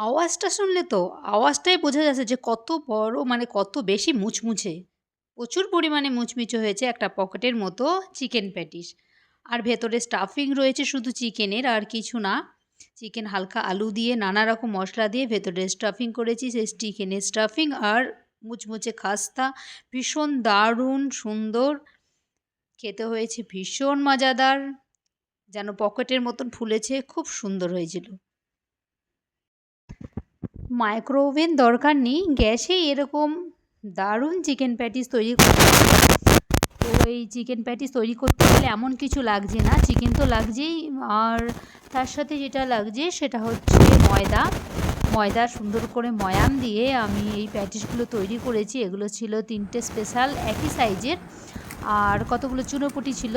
আওয়াজটা শুনলে তো আওয়াজটাই বোঝা যাচ্ছে যে কত বড় মানে কত বেশি মুচমুচে। প্রচুর পরিমাণে মুচমুচে হয়েছে একটা পকেটের মতো চিকেন প্যাটিস। আর ভেতরে স্টাফিং রয়েছে শুধু চিকেনের আর কিছু না। চিকেন হালকা আলু দিয়ে নানা রকম মশলা দিয়ে ভেতরে স্টাফিং করেছি, সেই চিকেনের স্টাফিং আর মুচমুচে খাস্তা। ভীষণ দারুণ সুন্দর। খেতে হয়েছে ভীষণ মজাদার। যেন পকেটের মতন ফুলেছে, খুব সুন্দর হয়েছিল। মাইক্রোওভেন দরকার নেই গ্যাসেই এরকম দারুণ চিকেন প্যাটিস তৈরি করতে তো এই চিকেন প্যাটিস তৈরি করতে গেলে এমন কিছু লাগছে না, চিকেন তো লাগছেই। আর তার সাথে যেটা লাগছে সেটা হচ্ছে ময়দা। ময়দা সুন্দর করে ময়াম দিয়ে আমি এই প্যাটিসগুলো তৈরি করেছি। এগুলো ছিল তিনটে স্পেশাল, একই সাইজের। আর কতগুলো চুনোপুটি ছিল?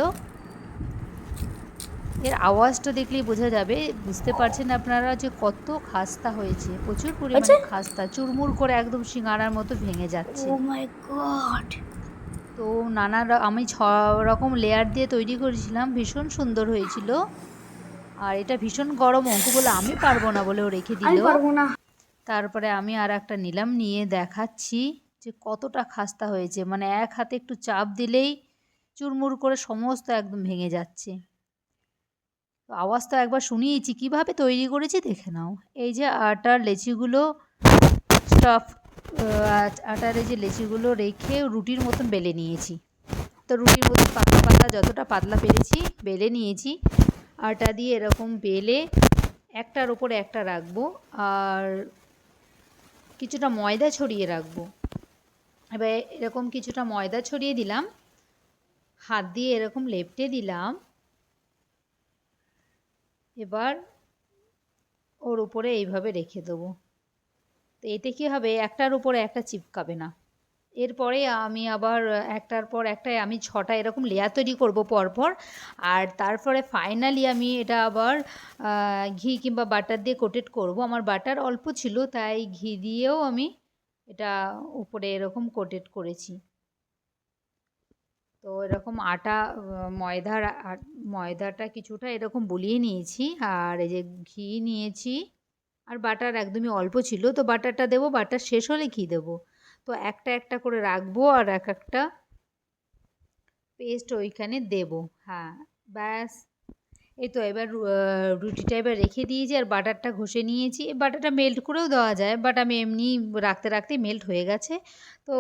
এর আওয়াজটা দেখলেই বোঝা যাবে। বুঝতে পারছেন আপনারা যে কত খাস্তা হয়েছে। প্রচুর পরিমাণে খাস্তা চুরমুর করে একদম সিঙ্গারার মতো ভেঙে যাচ্ছে। Oh my god. তো নানা আমি ছ রকম লেয়ার দিয়ে তৈরি করেছিলাম ভীষণ সুন্দর হয়েছিল। আর এটা ভীষণ গরম অঙ্ক বলে আমি পারব না বলেও রেখে দিল। তারপরে আমি আর একটা নিলাম নিয়ে দেখাচ্ছি যে কতটা খাস্তা হয়েছে। মানে এক হাতে একটু চাপ দিলেই চুরমুর করে সমস্ত একদম ভেঙে যাচ্ছে। আওয়াজ তো একবার শুনিয়েছি, কীভাবে তৈরি করেছি দেখে নাও। এই যে আটার লেচিগুলো স্টাফ আটার এই যে লেচিগুলো রেখে রুটির মতন বেলে নিয়েছি। তো রুটির মতন পাতলা পাতলা যতটা পাতলা পেরেছি, বেলে নিয়েছি। আটা দিয়ে এরকম বেলে একটার ওপরে একটা রাখব আর কিছুটা ময়দা ছড়িয়ে রাখব। এবার এরকম কিছুটা ময়দা ছড়িয়ে দিলাম। হাত দিয়ে এরকম লেপটে দিলাম। এবার ওর উপরে এইভাবে রেখে দেবো। তো এতে কী হবে? একটার উপরে একটা চিপকাবে না। এরপরে আমি আবার একটার পর একটায় আমি ছটা এরকম লেয়ার তৈরি করব পরপর। আর তারপরে ফাইনালি আমি এটা আবার ঘি কিংবা বাটার দিয়ে কোটেড করব। আমার বাটার অল্প ছিল, তাই ঘি দিয়েও আমি এটা উপরে এরকম কোটেড করেছি। তো এরকম আটা ময়দার ময়দাটা কিছুটা এরকম বলিয়ে নিয়েছি। আর এই যে ঘি নিয়েছি। আর বাটার একদমই অল্প ছিল। তো বাটারটা দেবো, বাটার শেষ হলে ঘি দেবো। তো একটা একটা করে রাখব আর এক একটা পেস্ট ওইখানে দেব। হ্যাঁ ব্যাস। এই তো এবার রুটিটা এবার রেখে দিয়েছি আর বাটারটা ঘষে নিয়েছি। বাটারটা মেল্ট করেও দেওয়া যায় বাট আমি এমনি রাখতে রাখতে মেল্ট হয়ে গেছে। তো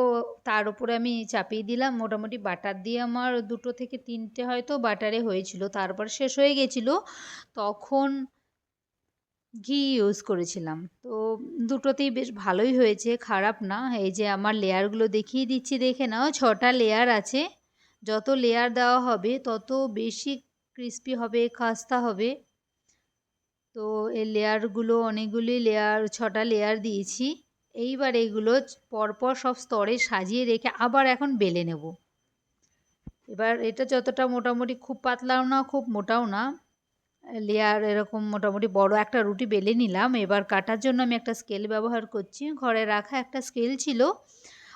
তার উপরে আমি চাপিয়ে দিলাম। মোটামুটি বাটার দিয়ে আমার দুটো থেকে তিনটে হয়তো বাটারে হয়েছিল, তারপর শেষ হয়ে গেছিল। তখন ঘি ইউজ করেছিলাম। তো দুটোতেই বেশ ভালোই হয়েছে, খারাপ না। এই যে আমার লেয়ারগুলো দেখিয়ে দিচ্ছি, দেখে নাও, ছটা লেয়ার আছে। যত লেয়ার দেওয়া হবে, তত বেশি ক্রিস্পি হবে, খাস্তা হবে। তো এই লেয়ারগুলো অনেকগুলি লেয়ার ছটা লেয়ার দিয়েছি। এইবার এইগুলো পরপর সব স্তরে সাজিয়ে রেখে আবার এখন বেলে নেব। এবার এটা যতটা মোটামুটি খুব পাতলাও না, খুব মোটাও না। লেয়ার এরকম মোটামুটি বড় একটা রুটি বেলে নিলাম। এবার কাটার জন্য আমি একটা স্কেল ব্যবহার করছি। ঘরে রাখা একটা স্কেল ছিল।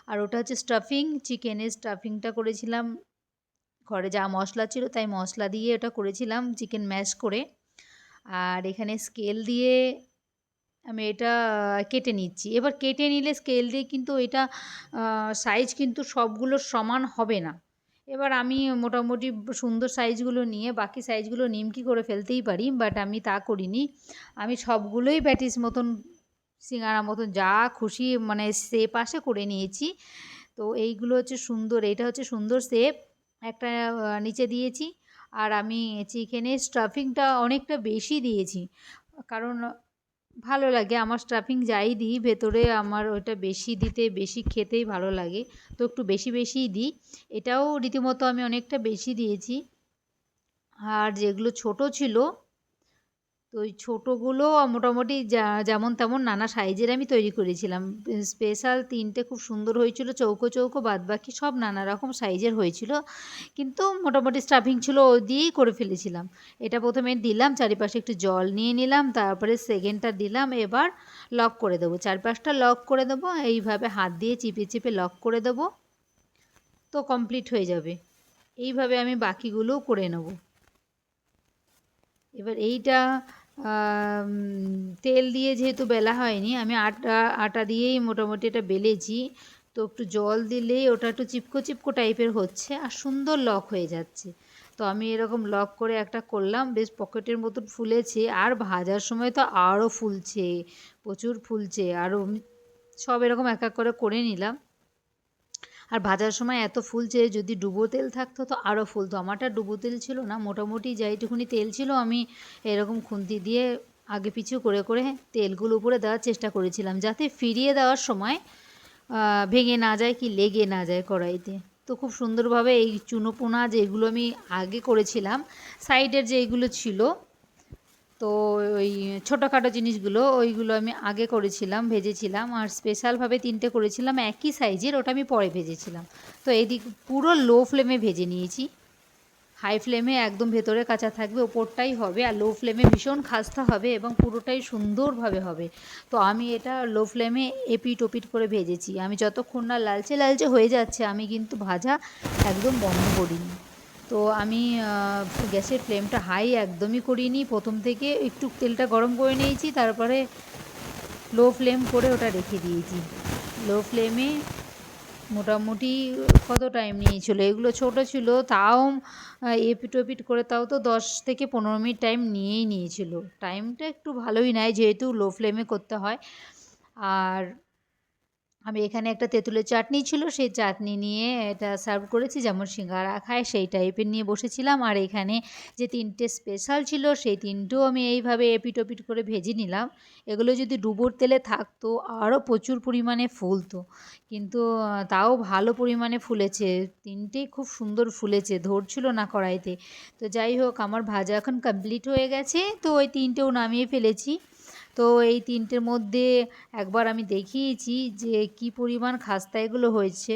আর ওটা হচ্ছে স্টাফিং চিকেনের স্টাফিংটা করেছিলাম। ঘরে যা মশলা ছিল তাই মশলা দিয়ে ওটা করেছিলাম চিকেন ম্যাশ করে। আর এখানে স্কেল দিয়ে আমি এটা কেটে নিচ্ছি। এবার কেটে নিলে স্কেল দিয়ে কিন্তু এটা সাইজ কিন্তু সবগুলো সমান হবে না। এবার আমি মোটামুটি সুন্দর সাইজগুলো নিয়ে, বাকি সাইজগুলো নিমকি করে ফেলতেই পারি বাট আমি তা করিনি। আমি সবগুলোই প্যাটিস মতন, সিঙ্গারা মতন যা খুশি মানে শেপ আসে করে নিয়েছি। তো এইগুলো হচ্ছে সুন্দর, এটা হচ্ছে সুন্দর শেপ একটা নিচে দিয়েছি। আর আমি চিকেনের স্টাফিংটা অনেকটা বেশি দিয়েছি। কারণ ভালো লাগে, আমার স্টাফিং যাই দিই, ভেতরে আমার ওটা বেশি দিতে, বেশি খেতেই ভালো লাগে। তো একটু বেশি বেশিই দিই। এটাও রীতিমতো আমি অনেকটা বেশি দিয়েছি। আর যেগুলো ছোট ছিল তো ওই ছোটোগুলো মোটামুটি যা- যেমন তেমন নানা সাইজের আমি তৈরি করেছিলাম। স্পেশাল তিনটে খুব সুন্দর হয়েছিল, চৌকো চৌকো বাদ বাকি সব নানা রকম সাইজের হয়েছিল। কিন্তু মোটামুটি স্টাফিং ছিল, ও দিয়েই করে ফেলেছিলাম। এটা প্রথমে দিলাম, চারিপাশে একটু জল নিয়ে নিলাম, তারপরে সেকেন্ডটা দিলাম, এবার লক করে দেবো। চারপাশটা লক করে দেবো, এইভাবে হাত দিয়ে চিপে চিপে লক করে দেবো, তো কমপ্লিট হয়ে যাবে। এইভাবে আমি বাকিগুলোও করে নেব। এবার এইটা তেল দিয়ে যেহেতু বেলা হয়নি, আমি আটা আটা দিয়েই মোটামুটি এটা বেলেছি। তো একটু জল দিলেই ওটা একটু চিপকো চিপকো টাইপের হচ্ছে আর সুন্দর লক হয়ে যাচ্ছে। তো আমি এরকম লক করে একটা করলাম, বেশ পকেটের মতন ফুলেছে আর ভাজার সময় তো আরও ফুলছে, প্রচুর ফুলছে। আরও সব এরকম এক এক করে করে নিলাম। আর ভাজার সময় এত ফুল ফুলছে যদি ডুবো তেল থাকতো তো আরও ফুলতো আমারটা ডুবো তেল ছিল না, মোটামুটি যেইটুকুনি তেল ছিল আমি এরকম খুন্তি দিয়ে আগে পিছু করে করে তেলগুলো উপরে দেওয়ার চেষ্টা করেছিলাম যাতে ফিরিয়ে দেওয়ার সময় ভেঙে না যায় কি লেগে না যায় কড়াইতে। তো খুব সুন্দরভাবে এই চুনো পোনা যেগুলো আমি আগে করেছিলাম, সাইডের যেইগুলো ছিল তো ওই ছোটোখাটো জিনিসগুলো, ওইগুলো আমি আগে করেছিলাম, ভেজেছিলাম আর স্পেশালভাবে তিনটে করেছিলাম, একই সাইজের ওটা আমি পরে ভেজেছিলাম। তো এদিক পুরো লো ফ্লেমে ভেজে নিয়েছি। হাই ফ্লেমে একদম ভেতরে কাঁচা থাকবে, ওপরটাই হবে আর লো ফ্লেমে ভীষণ খাস্তা হবে এবং পুরোটাই সুন্দরভাবে হবে। তো আমি এটা লো ফ্লেমে এপিট ওপিট করে ভেজেছি। আমি যতক্ষণ না লালচে লালচে হয়ে যাচ্ছে, আমি কিন্তু ভাজা একদম বন্ধ করিনি। তো আমি গ্যাসের ফ্লেমটা হাই একদমই করিনি। প্রথম থেকে একটু তেলটা গরম করে নিয়েছি তারপরে লো ফ্লেম করে ওটা রেখে দিয়েছি। লো ফ্লেমে মোটামুটি কত টাইম নিয়েছিল? এগুলো ছোট ছিল তাও আহ, এপিট ওপিট করে তাও তো দশ থেকে পনেরো মিনিট টাইম নিয়েই নিয়েছিল। টাইমটা একটু ভালোই নেয় যেহেতু লো ফ্লেমে করতে হয়। আর আমি এখানে একটা তেঁতুলের চাটনি ছিল, সেই চাটনি নিয়ে এটা সার্ভ করেছি, যেমন সিঙ্গারা খায়, সেই টাইপের নিয়ে বসেছিলাম। আর এখানে যে তিনটে স্পেশাল ছিল, সেই তিনটেও আমি এইভাবে এপিট ওপিট করে ভেজে নিলাম। এগুলো যদি ডুবোর তেলে থাকতো, আরও প্রচুর পরিমাণে ফুলতো। কিন্তু তাও ভালো পরিমাণে ফুলেছে। তিনটেই খুব সুন্দর ফুলেছে, ধরছিল না কড়াইতে। তো যাই হোক, আমার ভাজা এখন কমপ্লিট হয়ে গেছে। তো ওই তিনটেও নামিয়ে ফেলেছি। তো এই তিনটের মধ্যে একবার আমি দেখিয়েছি যে কী পরিমাণ খাস্তা এগুলো হয়েছে।